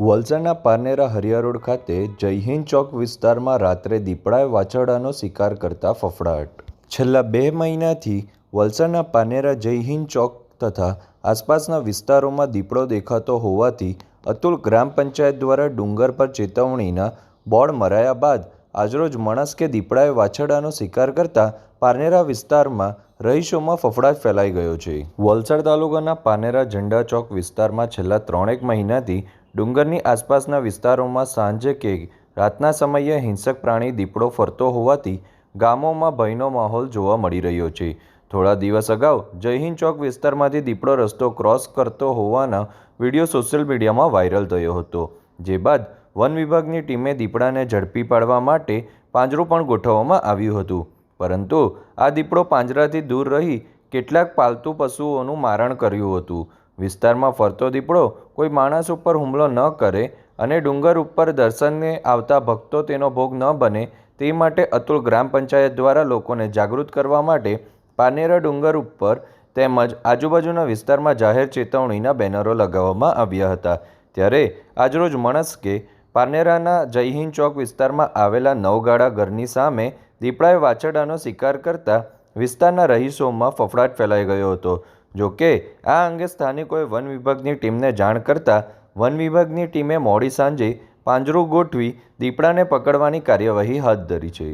વલસાડના પારનેરા હરિયા રોડ ખાતે જય હિન્દ ચોક વિસ્તારમાં રાત્રે દીપડાએ વાછરડાનો શિકાર કરતા ફફડાટ. છેલ્લા બે મહિનાથી વલસાડના પારનેરા જય હિન્દ ચોક તથા આસપાસના વિસ્તારોમાં દીપડો દેખાતો હોવાથી અતુલ ગ્રામ પંચાયત દ્વારા ડુંગર પર ચેતવણીના બોર્ડ મરાયા બાદ આજરોજ માણસ કે દીપડાએ વાછરડાનો શિકાર કરતા પારનેરા વિસ્તારમાં રહીશોમાં ફફડાટ ફેલાઈ ગયો છે. વલસાડ તાલુકાના પાનેરા ઝંડા ચોક વિસ્તારમાં છેલ્લા ત્રણેક મહિનાથી ડુંગરની આસપાસના વિસ્તારોમાં સાંજે કે રાતના સમયે હિંસક પ્રાણી દીપડો ફરતો હોવાથી ગામોમાં ભયનો માહોલ જોવા મળી રહ્યો છે. થોડા દિવસ અગાઉ જયહિંદ ચોક વિસ્તારમાંથી દીપડો રસ્તો ક્રોસ કરતો હોવાના વીડિયો સોશિયલ મીડિયામાં વાયરલ થયો હતો. જે બાદ વન વિભાગની ટીમે દીપડાને ઝડપી પાડવા માટે પાંજરું પણ ગોઠવવામાં આવ્યું હતું. પરંતુ આ દીપડો પાંજરાથી દૂર રહી કેટલાક પાલતુ પશુઓનું મારણ કર્યું હતું. વિસ્તારમાં ફરતો દીપડો કોઈ માણસ ઉપર હુમલો ન કરે અને ડુંગર ઉપર દર્શને આવતા ભક્તો તેનો ભોગ ન બને તે માટે અતુલ ગ્રામ પંચાયત દ્વારા લોકોને જાગૃત કરવા માટે પાનેરા ડુંગર ઉપર તેમજ આજુબાજુના વિસ્તારમાં જાહેર ચેતવણીના બેનરો લગાવવામાં આવ્યા હતા. ત્યારે આજરોજ મણસ્કે પાનેરાના જયહિંદ ચોક વિસ્તારમાં આવેલા નવગાળા ઘરની સામે દીપડાએ વાછરડાનો શિકાર કરતા વિસ્તારના રહીશોમાં ફફડાટ ફેલાઈ ગયો હતો. જોકે આ અંગે સ્થાનિકોએ વન વિભાગની ટીમને જાણ કરતાં વન વિભાગની ટીમે મોડી સાંજે પાંજરું ગોઠવી દીપડાને પકડવાની કાર્યવાહી હાથ ધરી છે.